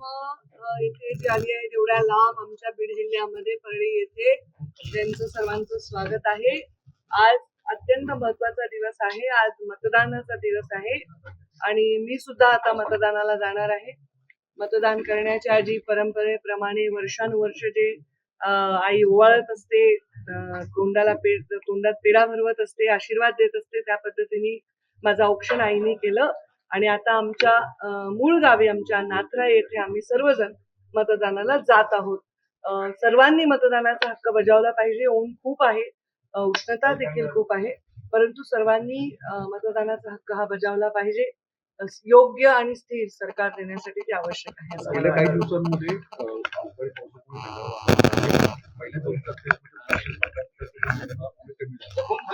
इथे जी आली आहे एवढ्या लांब आमच्या बीड जिल्ह्यामध्ये परळी येथे त्यांचं सर्वांचं स्वागत आहे. आज अत्यंत महत्त्वाचा दिवस आहे. आज मतदानाचा दिवस आहे. आणि मी सुद्धा आता मतदानाला जाणार आहे. मतदान करण्याच्या आधी परंपरेप्रमाणे वर्षानुवर्ष जे आई ओवाळत असते तोंडाला पे तोंडात पेढा भरवत असते आशीर्वाद देत असते त्या पद्धतीने माझं औक्षण आईने केलं. आणि आता आमच्या मूळ गावी आमच्या नाथरा येथे आम्ही सर्वजण मतदानाला जात आहोत. सर्वांनी मतदानाचा हक्क बजावला पाहिजे ऊन खूप आहे उष्णता देखील खूप आहे परंतु सर्वांनी मतदानाचा हक्क हा बजावला पाहिजे. योग्य आणि स्थिर सरकार देण्यासाठी ते आवश्यक आहे. गेल्या काही. दिवसांमध्ये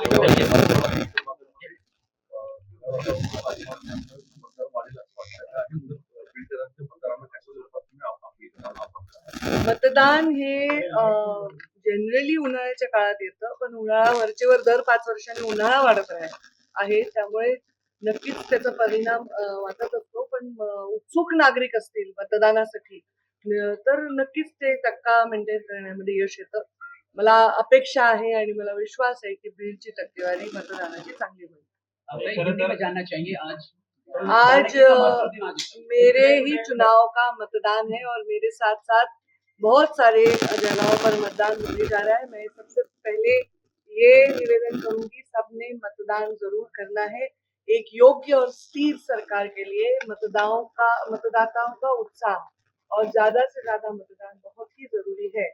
पहिल्या मतदान हे जनरली उन्हाळ्याच्या काळात येतं पण उन्हाळा वरचेवर दर पाच वर्षांनी उन्हाळा वाढत आहे आहे. त्यामुळे नक्कीच त्याचा परिणाम वाटत असतो. पण उत्सुक नागरिक असतील मतदानासाठी तर नक्कीच ते टक्का मेंटेन करण्यामध्ये यश येतं. मला अपेक्षा आहे आणि मला विश्वास आहे की बीडची टक्केवारी मतदानाची चांगली होईल. में जानना चाहेंगे आज आज मेरे ही चुनाव का मतदान है और मेरे साथ साथ बहुत सारे जगहों पर मतदान होने जा रहा है। मैं सबसे पहले ये निवेदन करूँगी सबने मतदान ज़रूर करना है। एक योग्य और स्थिर सरकार के लिए मतदाओं का मतदाताओं का उत्साह और ज़्यादा से ज़्यादा मतदान बहुत ही ज़रूरी है।